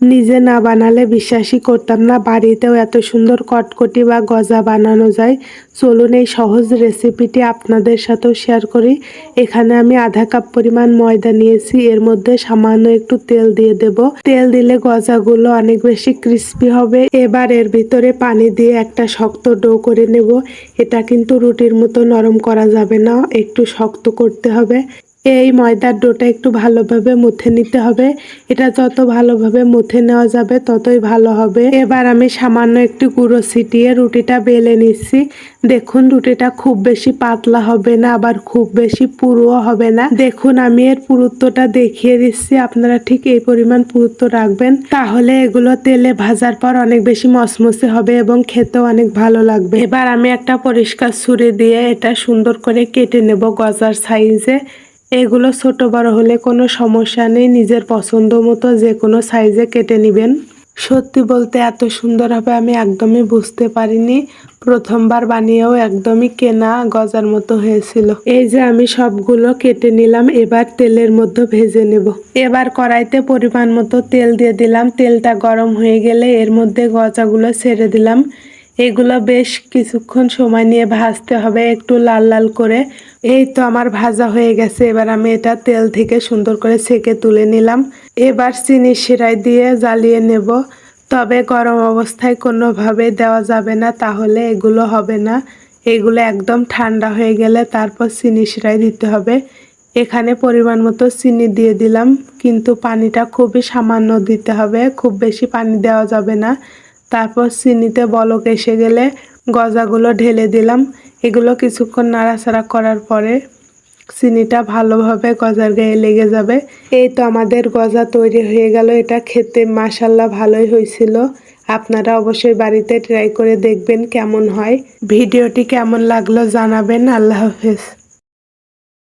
নিজে না বানালে বিশ্বাসই করতাম না। বাড়িতেও এত সুন্দর কটকটি বা গজা বানানো যায়। চলুন এই সহজ রেসিপিটি আপনাদের সাথেও শেয়ার করি। এখানে আমি আধা কাপ পরিমাণ ময়দা নিয়েছি। এর মধ্যে সামান্য একটু তেল দিয়ে দেব। তেল দিলে গজাগুলো অনেক বেশি ক্রিস্পি হবে। এবার এর ভিতরে পানি দিয়ে একটা শক্ত ডো করে নেব। এটা কিন্তু রুটির মতো নরম করা যাবে না। একটু শক্ত করতে হবে। এই ময়দার ডোটা একটু ভালোভাবে মুথে নিতে হবে। এটা যত ভালোভাবে মুথে নেওয়া যাবে ততই ভালো হবে। এবার আমি সামান্য একটু গুঁড়ো ছিটিয়ে রুটিটা বেলে নিচ্ছি। দেখুন, রুটিটা খুব বেশি পাতলা হবে না, আবার খুব বেশি পুরুও হবে না। দেখুন, আমি এর পুরুত্বটা দেখিয়ে দিচ্ছি। আপনারা ঠিক এই পরিমাণ পুরুত্ব রাখবেন। তাহলে এগুলো তেলে ভাজার পর অনেক বেশি মসমসে হবে এবং খেতেও অনেক ভালো লাগবে। এবার আমি একটা পরিষ্কার ছুরি দিয়ে এটা সুন্দর করে কেটে নেব গজার সাইজে। এগুলো ছোট বড় হলে কোনো সমস্যা নেই, নিজের পছন্দ মতো যে কোনো সাইজে কেটে নেবেন। সত্যি বলতে এত সুন্দর হবে আমি একদমই বুঝতে পারিনি। প্রথমবার বানিয়েও একদমই কেনা গজার মতো হয়েছিল। এই যে আমি সবগুলো কেটে নিলাম, এবার তেলের মধ্যে ভেজে নেব। এবার কড়াইতে পরিমাণ মতো তেল দিয়ে দিলাম। তেলটা গরম হয়ে গেলে এর মধ্যে গজাগুলো ছেড়ে দিলাম। এগুলো বেশ কিছুক্ষণ সময় নিয়ে ভাজতে হবে, একটু লাল লাল করে। এই তো আমার ভাজা হয়ে গেছে, এবার আমি এটা তেল থেকে সুন্দর করে ছেঁকে তুলে নিলাম। এবার চিনি শিরাই দিয়ে জ্বালিয়ে নেব। তবে গরম অবস্থায় কোনোভাবে দেওয়া যাবে না, তাহলে এগুলো হবে না। এগুলো একদম ঠান্ডা হয়ে গেলে তারপর চিনি শিরাই দিতে হবে। এখানে পরিমাণ মতো চিনি দিয়ে দিলাম, কিন্তু পানিটা খুবই সামান্য দিতে হবে, খুব বেশি পানি দেওয়া যাবে না। তারপর চিনিতে বলক এসে গেলে গজাগুলো ঢেলে দিলাম। এগুলো কিছুক্ষণ নাড়াচাড়া করার পরে চিনিটা ভালোভাবে গজার গায়ে লেগে যাবে। এই তো আমাদের গজা তৈরি হয়ে গেল। এটা খেতে মাসাল্লাহ ভালোই হয়েছিল। আপনারা অবশ্যই বাড়িতে ট্রাই করে দেখবেন কেমন হয়। ভিডিওটি কেমন লাগল জানাবেন। আল্লাহ হাফেজ।